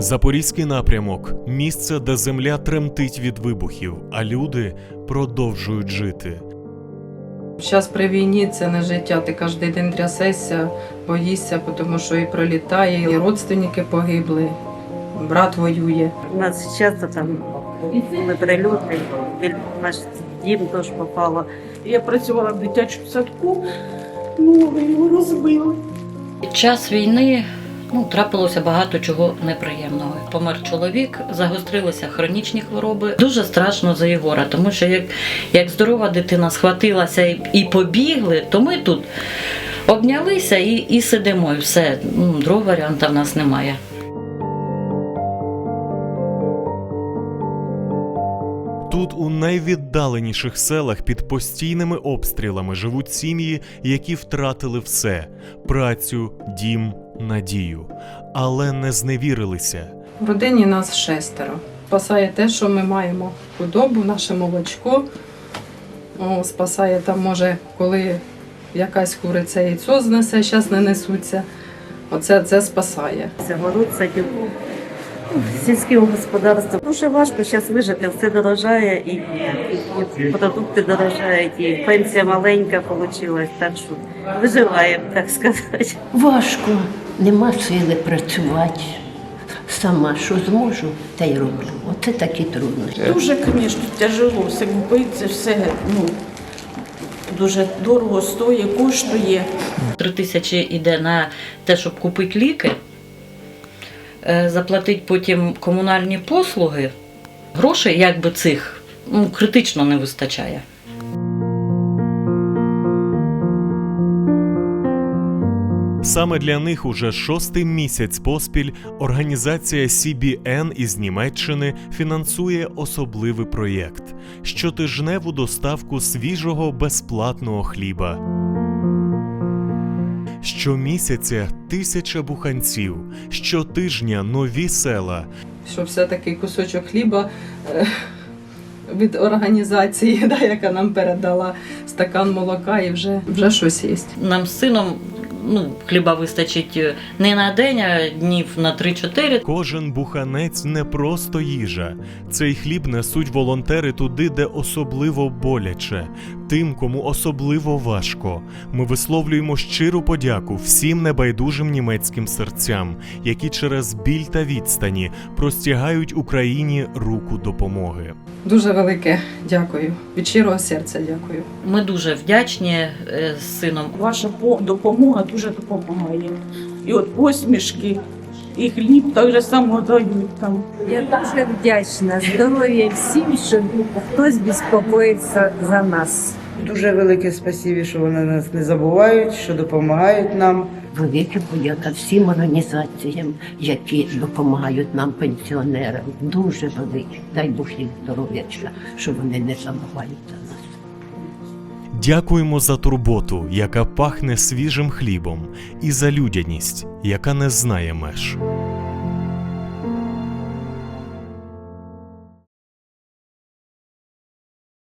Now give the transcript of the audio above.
Запорізький напрямок місце, де земля тремтить від вибухів, а люди продовжують жити. Зараз при війні це не життя. Ти кожен день трясешся, боїшся, тому що і пролітає, і родственники погибли, брат воює. У нас часто там були прильоти, наш дім теж попало. Я працювала в дитячому садку, ну його розбили. Під час війни ну, трапилося багато чого неприємного. Помер чоловік, загострилися хронічні хвороби. Дуже страшно за Єгора, тому що як, як здорова дитина схватилася і, і побігли, то ми тут обнялися і, і сидимо, і все. Ну, другого варіанту в нас немає. Тут, у найвіддаленіших селах під постійними обстрілами живуть сім'ї, які втратили все працю, дім, надію, але не зневірилися. В родині нас шестеро. Спасає те, що ми маємо худобу, наше молочко. О, спасає там, може, коли якась куриця яйцо знесе, зараз не несуться. Оце це спасає. Це город, садів. Сільське господарство. Дуже важко зараз вижити, все дорожає і, і продукти дорожають, і пенсія маленька вийшла, так що виживаємо, так сказати. Важко, нема сили працювати. Сама що зможу, те й роблю. Оце такі трудності. Дуже, звісно, тяжело все купити, все ну, дуже дорого стоїть, коштує. Три тисячі йде на те, щоб купити ліки, заплатити потім комунальні послуги. Грошей якби цих ну, критично не вистачає. Саме для них уже шостий місяць поспіль організація CBN із Німеччини фінансує особливий проєкт щотижневу доставку свіжого безплатного хліба. Щомісяця тисяча буханців, щотижня нові села. Що все-таки кусочок хліба е, від організації, да, яка нам передала стакан молока і вже, вже щось є. Нам з сином ну, хліба вистачить е, не на день, а днів на 3-4. Кожен буханець не просто їжа. Цей хліб несуть волонтери туди, де особливо боляче, тим, кому особливо важко. Ми висловлюємо щиру подяку всім небайдужим німецьким серцям, які через біль та відстані простягають Україні руку допомоги. Дуже велике дякую. Від щирого серця дякую. Ми дуже вдячні е, з сином. Ваша по- допомога дуже допомагає. І от посмішки, і хліб так же само дають там. Я дуже вдячна здоров'я всім, що хтось безпокоїться за нас. Дуже велике спасибі, що вони нас не забувають, що допомагають нам. Велика подяка всім організаціям, які допомагають нам, пенсіонерам. Дуже велике. Дай Бог їм здоров'ячка, що вони не забувають за нас. Дякуємо за турботу, яка пахне свіжим хлібом, і за людяність, яка не знає меж.